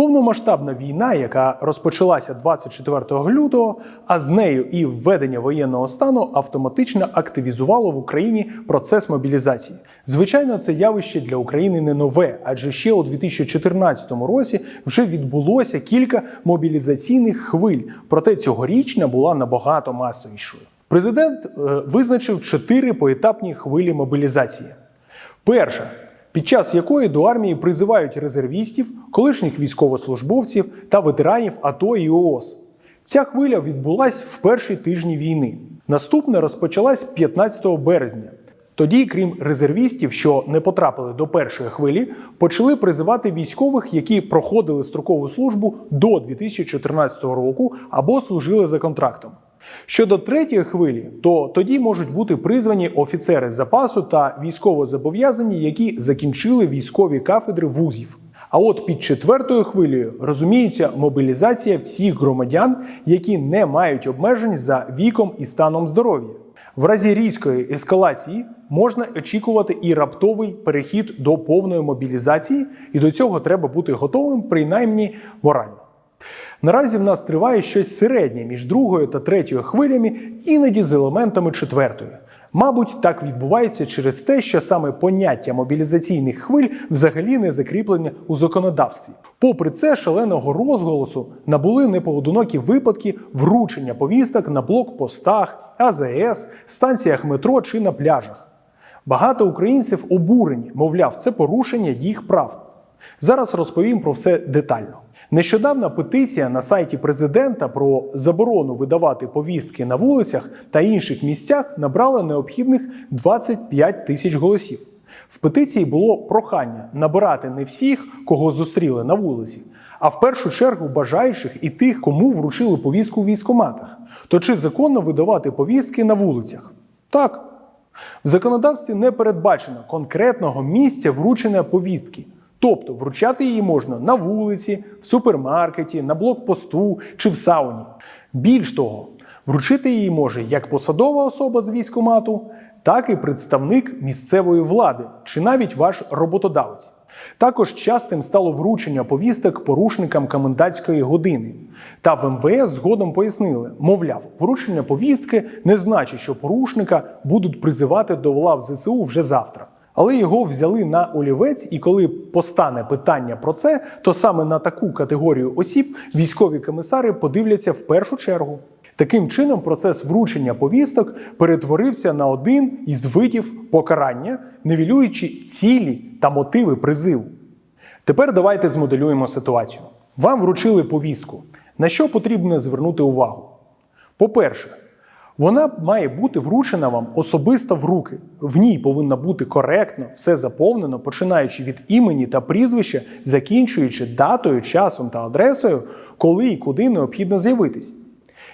Повномасштабна війна, яка розпочалася 24 лютого, а з нею і введення воєнного стану автоматично активізувало в Україні процес мобілізації. Звичайно, це явище для України не нове, адже ще у 2014 році вже відбулося кілька мобілізаційних хвиль. Проте цьогорічна була набагато масовішою. Президент е, визначив чотири поетапні хвилі мобілізації. Перша, під час якої до армії призивають резервістів, колишніх військовослужбовців та ветеранів АТО і ООС. Ця хвиля відбулась в перші тижні війни. Наступна розпочалась 15 березня. Тоді, крім резервістів, що не потрапили до першої хвилі, почали призивати військових, які проходили строкову службу до 2014 року або служили за контрактом. Щодо третьої хвилі, то тоді можуть бути призвані офіцери запасу та військовозобов'язані, які закінчили військові кафедри вузів. А от під четвертою хвилею розуміється мобілізація всіх громадян, які не мають обмежень за віком і станом здоров'я. В разі різкої ескалації можна очікувати і раптовий перехід до повної мобілізації, і до цього треба бути готовим, принаймні морально. Наразі в нас триває щось середнє між другою та третьою хвилями, іноді з елементами четвертої. Мабуть, так відбувається через те, що саме поняття мобілізаційних хвиль взагалі не закріплене у законодавстві. Попри це, шаленого розголосу набули непоодинокі випадки вручення повісток на блокпостах, АЗС, станціях метро чи на пляжах. Багато українців обурені, мовляв, це порушення їх прав. Зараз розповім про все детально. Нещодавна петиція на сайті президента про заборону видавати повістки на вулицях та інших місцях набрала необхідних 25 тисяч голосів. В петиції було прохання набирати не всіх, кого зустріли на вулиці, а в першу чергу бажаючих і тих, кому вручили повістку в військоматах. То чи законно видавати повістки на вулицях? Так. В законодавстві не передбачено конкретного місця вручення повістки. Тобто вручати її можна на вулиці, в супермаркеті, на блокпосту чи в сауні. Більш того, вручити її може як посадова особа з військомату, так і представник місцевої влади чи навіть ваш роботодавець. Також частим стало вручення повісток порушникам комендантської години. Та в МВС згодом пояснили, мовляв, вручення повістки не значить, що порушника будуть призивати до лав ЗСУ вже завтра. Але його взяли на олівець, і коли постане питання про це, то саме на таку категорію осіб військові комісари подивляться в першу чергу. Таким чином, процес вручення повісток перетворився на один із видів покарання, невілюючи цілі та мотиви призиву. Тепер давайте змоделюємо ситуацію. Вам вручили повістку. На що потрібно звернути увагу? По-перше, вона має бути вручена вам особисто в руки. В ній повинно бути коректно, все заповнено, починаючи від імені та прізвища, закінчуючи датою, часом та адресою, коли і куди необхідно з'явитись.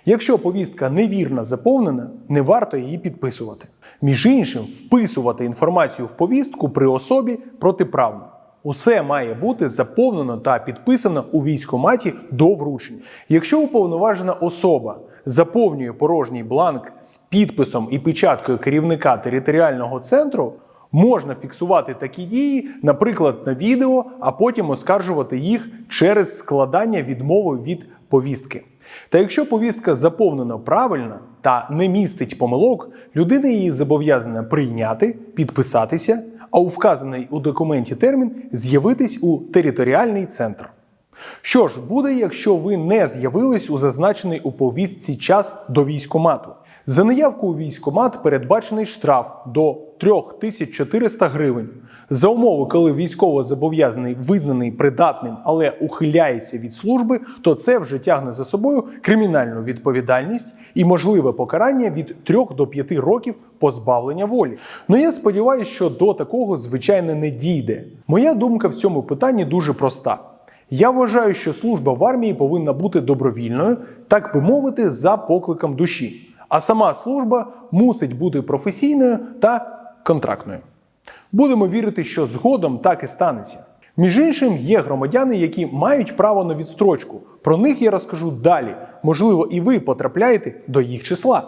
Якщо повістка невірно заповнена, не варто її підписувати. Між іншим, вписувати інформацію в повістку при особі протиправно. Усе має бути заповнено та підписано у військкоматі до вручення. Якщо уповноважена особа заповнює порожній бланк з підписом і печаткою керівника територіального центру, можна фіксувати такі дії, наприклад, на відео, а потім оскаржувати їх через складання відмови від повістки. Та якщо повістка заповнена правильно та не містить помилок, людина її зобов'язана прийняти, підписатися, а у вказаний у документі термін з'явитись у територіальний центр. Що ж буде, якщо ви не з'явились у зазначений у повістці час до військомату? За неявку у військомат передбачений штраф до 3400 гривень. За умови, коли військовозобов'язаний визнаний придатним, але ухиляється від служби, то це вже тягне за собою кримінальну відповідальність і можливе покарання від 3 до 5 років позбавлення волі. Ну я сподіваюся, що до такого звичайно не дійде. Моя думка в цьому питанні дуже проста. Я вважаю, що служба в армії повинна бути добровільною, так би мовити, за покликом душі. А сама служба мусить бути професійною та контрактною. Будемо вірити, що згодом так і станеться. Між іншим, є громадяни, які мають право на відстрочку. Про них я розкажу далі. Можливо, і ви потрапляєте до їх числа.